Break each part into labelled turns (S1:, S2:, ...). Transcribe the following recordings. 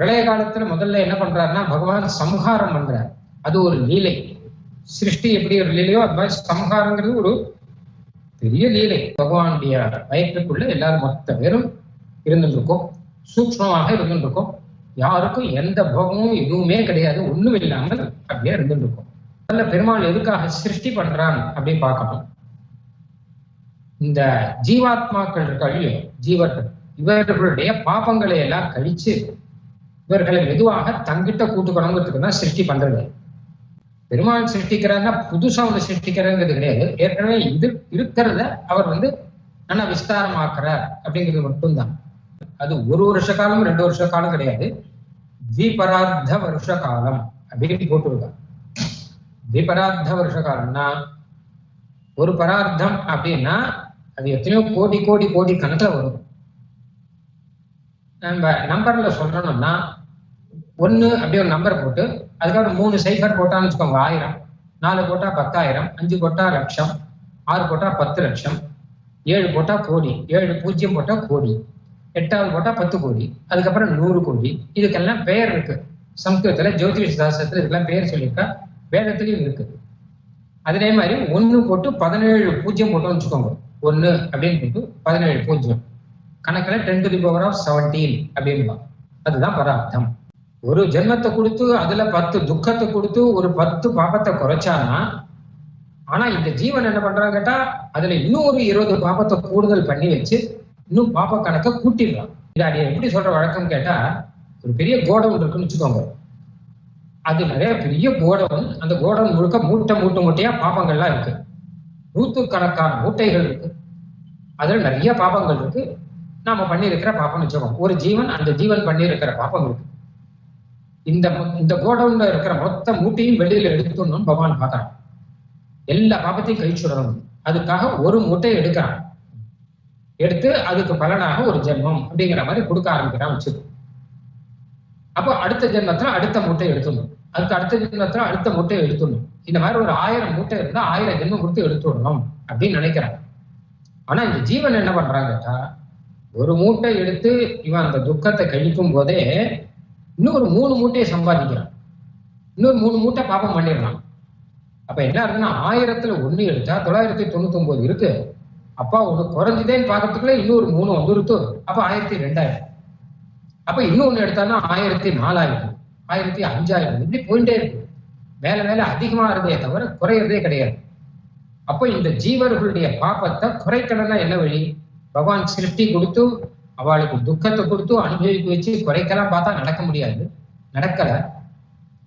S1: பிரளய காலத்துல முதல்ல என்ன பண்றாருன்னா பகவான் சம்ஹாரம் பண்றார். அது ஒரு லீலை. சிருஷ்டி எப்படி ஒரு லீலையோ அது மாதிரி சம்ஹாரங்கிறது ஒரு பெரிய லீலை. பகவானுடைய வயிற்றுக்குள்ள எல்லாரும் மொத்த பேரும் இருந்துட்டு சூக்மமாக சூக்ஷ்மமாக யாருக்கும் எந்த போகமும் எதுவுமே கிடையாது. ஒண்ணும் இல்லாமல் அப்படியே இருந்துட்டு நல்ல பெருமாள் எதுக்காக சிருஷ்டி பண்றான் அப்படின்னு பார்க்கணும். இந்த ஜீவாத்மாக்கள் இருக்காள் ஜீவர்கள் இவர்களுடைய பாபங்களை எல்லாம் கழிச்சு இவர்களை மெதுவாக தங்கிட்ட கூட்டுக்கணுங்கிறதுக்கு தான் சிருஷ்டி பண்றது. பெருமாள் சிருஷ்டிக்கிறாருன்னா புதுசா ஒன்று சிருஷ்டிக்கிறாருங்கிறது கிடையாது. ஏற்கனவே இது இருக்கிறத அவர் வந்து நல்லா விஸ்தாரமாக்குறார் அப்படிங்கிறது மட்டும்தான். அது ஒரு வருஷ காலம் ரெண்டு வருஷ காலம் கிடையாது. தீபரார்த்த வருஷ காலம் அப்படின்னு போட்டுருக்காங்க தீபரார்த்த வருஷ காலம்னா ஒரு பரார்த்தம் அப்படின்னா அது எத்தனையோ கோடி கோடி கோடி கணக்கில் வரும். நம்ம நம்பர்ல சொல்றோம்னா ஒன்று அப்படியே ஒரு நம்பர் போட்டு அதுக்கப்புறம் மூணு சைஃபர் போட்டான்னு வச்சுக்கோங்க ஆயிரம். நாலு போட்டா பத்தாயிரம் அஞ்சு போட்டா லட்சம் ஆறு போட்டா பத்து லட்சம் ஏழு போட்டா கோடி ஏழு பூஜ்ஜியம் போட்டா கோடி எட்டாவது போட்டா பத்து கோடி அதுக்கப்புறம் நூறு கோடி இதுக்கெல்லாம் பெயர் இருக்கு. சம்ஸ்கிருதத்துல ஜோதிஷ சாஸ்திரத்துல இதுக்கெல்லாம் பெயர் சொல்லியிருக்கா வேதத்திலையும் இருக்கு. அதே மாதிரி ஒன்று போட்டு பதினேழு பூஜ்ஜியம் போட்டோம்னு வச்சுக்கோங்க. ஒன்று அப்படின்னு போட்டு பதினேழு பூஜ்ஜியம். கணக்கில் ten to the power of seventeen அப்படின்பா அதுதான் பரார்த்தம். ஒரு ஜென்மத்தை கொடுத்து அதுல பத்து துக்கத்தை கொடுத்து ஒரு பத்து பாபத்தை குறைச்சானா ஆனா இந்த ஜீவன் என்ன பண்றான்னு கேட்டா அதுல இன்னும் ஒரு இருபது பாபத்தை கூடுதல் பண்ணி வச்சு இன்னும் பாப்ப கணக்கை கூட்டிடுறான். இது நீ எப்படி சொல்ற வழக்கம் கேட்டா ஒரு பெரிய கோடவுன் இருக்குன்னு வச்சுக்கோங்க. அது நிறைய பெரிய கோடவுன் அந்த கோடவுன் முழுக்க மூட்டை மூட்டை மூட்டையா பாப்பங்கள்லாம் இருக்கு. நூற்றுக்கணக்கான மூட்டைகள் இருக்கு. அதுல நிறைய பாப்பங்கள் இருக்கு. நாம பண்ணியிருக்கிற பாப்பம் வச்சுக்கோம் ஒரு ஜீவன் அந்த ஜீவன் பண்ணியிருக்கிற பாப்பம் இருக்கு. இந்த இந்த கோடவுன்ல இருக்கிற மொத்த மூட்டையும் வெளியில எடுத்துடணும்னு பகவான் பார்க்கறான். எல்லா பாப்பத்தையும் கழிச்சுடணும் அதுக்காக ஒரு மூட்டை எடுக்கிறான். எடுத்து அதுக்கு பலனாக ஒரு ஜென்மம் அப்படிங்கிற மாதிரி கொடுக்க ஆரம்பிக்கிறான் வச்சுக்கோ. அப்போ அடுத்த ஜென்மத்துல அடுத்த மூட்டை எடுத்துடணும். அதுக்கு அடுத்த ஜென்மத்துல அடுத்த மூட்டை எடுத்துடணும். இந்த மாதிரி ஒரு ஆயிரம் மூட்டை இருந்தா ஆயிரம் ஜென்மம் கொடுத்து எடுத்துடணும் அப்படின்னு நினைக்கிறாங்க ஆனா இந்த ஜீவன் என்ன பண்றாங்கட்டா ஒரு மூட்டை எடுத்து இவன் அந்த துக்கத்தை கழிக்கும் போதே இன்னொரு மூணு மூட்டையை சம்பாதிக்கிறான். இன்னொரு மூணு மூட்டை பாப்பம் பண்ணிடுறான். அப்ப என்ன இருக்குன்னா ஆயிரத்துல ஒண்ணு எடுத்தா தொள்ளாயிரத்தி தொண்ணூத்தி ஒன்பது இருக்கு. அப்பா ஒண்ணு குறைஞ்சுதேன்னு பாக்கிறதுக்குள்ள இன்னொரு மூணு வந்துருத்து? அப்ப ஆயிரத்தி ரெண்டாயிரம். அப்ப இன்னொன்னு எடுத்தானா ஆயிரத்தி நாலாயிரம் ஆயிரத்தி அஞ்சாயிரம். இப்படி போயிட்டே இருக்கு. மேல மேல அதிகமா இருந்தே தவிர குறையறதே கிடையாது. அப்போ இந்த ஜீவர்களுடைய பாப்பத்தை குறைக்கணும்னா என்ன வழி? பகவான் சிருஷ்டி கொடுத்து அவளுக்கு துக்கத்தை கொடுத்து அனுபவிக்க வச்சு குறைக்கலாம் பார்த்தா நடக்க முடியாது. நடக்கல.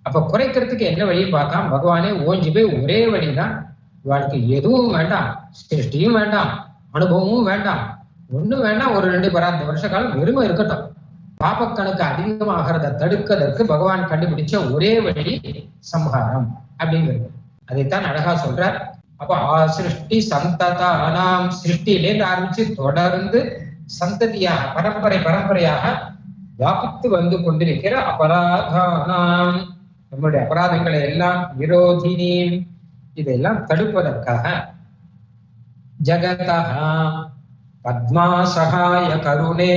S1: அப்ப குறைக்கிறதுக்கு என்ன வழியும் பார்த்தா பகவானே ஓஞ்சி போய் ஒரே வழிதான். இவாளுக்கு எதுவும் வேண்டாம். சிருஷ்டியும் வேண்டாம். அனுபவமும் வேண்டாம். ஒண்ணும் வேண்டாம். ஒரு ரெண்டு பராந்த வருஷ காலம் வெறுமை இருக்கட்டும். பாப்பக்கணக்கு அதிகமாகிறத தடுக்கிறதற்கு பகவான் கண்டுபிடிச்ச ஒரே வழி சம்ஹாரம் அப்படிங்கிறது. அதைத்தான் அழகா சொல்றார். அப்ப ஆ சிருஷ்டி சந்ததானாம் சிருஷ்டியிலேருந்து ஆரம்பிச்சு தொடர்ந்து சந்ததியாக பரம்பரை பரம்பரையாக வியாபித்து வந்து கொண்டிருக்கிற அபராதானாம். நம்முடைய அபராதங்களை எல்லாம் விரோதினி இதெல்லாம் தடுப்பதற்காக ஜகதா பத்மா சகாய கருணே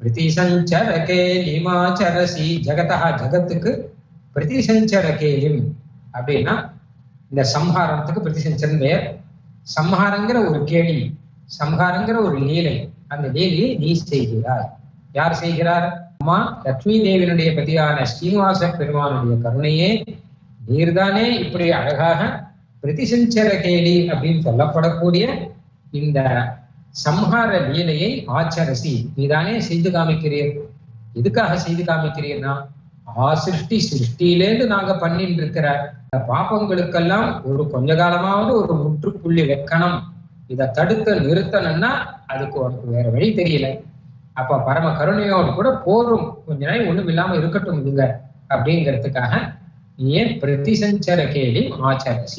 S1: பிரதிசஞ்சர கேலிமாச்சரசி ஜகதா ஜகத்துக்கு பிரதிசஞ்சரகேலிம் அப்படின்னா இந்த சம்ஹாரத்துக்கு பிரதிசஞ்சரன் பெயர் சம்ஹாரங்கிற ஒரு கேள்வி சம்ஹாரங்கிற ஒரு லீலை அந்த லீலையை நீ செய்கிறார் யார் செய்கிறார்? அம்மா லட்சுமி தேவியினுடைய பதியான ஸ்ரீனிவாச பெருமானுடைய கருணையே நீர்தானே இப்படி அழகாக பிரதிசஞ்சர கேலி அப்படின்னு சொல்லப்படக்கூடிய இந்த சம்ஹார லீலையை ஆச்சரசி நீதானே செய்து காமிக்கிறீர். எதுக்காக செய்து காமிக்கிறீர்னா ஆ சிருஷ்டி சிருஷ்டியிலேருந்து நாங்க பண்ணிட்டு இருக்கிற பாப்பங்களுக்கெல்லாம் ஒரு கொஞ்ச காலமாவது ஒரு முற்றுப்புள்ளி வைக்கணும். இதை தடுக்க நிறுத்தணும்னா அதுக்கு உனக்கு வேற வழி தெரியல. அப்ப பரம கருணையோடு கூட போரும். கொஞ்ச நாள் ஒண்ணும் இல்லாம இருக்கட்டும் இதுங்க. அப்படிங்கிறதுக்காக நீ ஏன் பிரதிசஞ்சர கேலி ஆச்சரசி?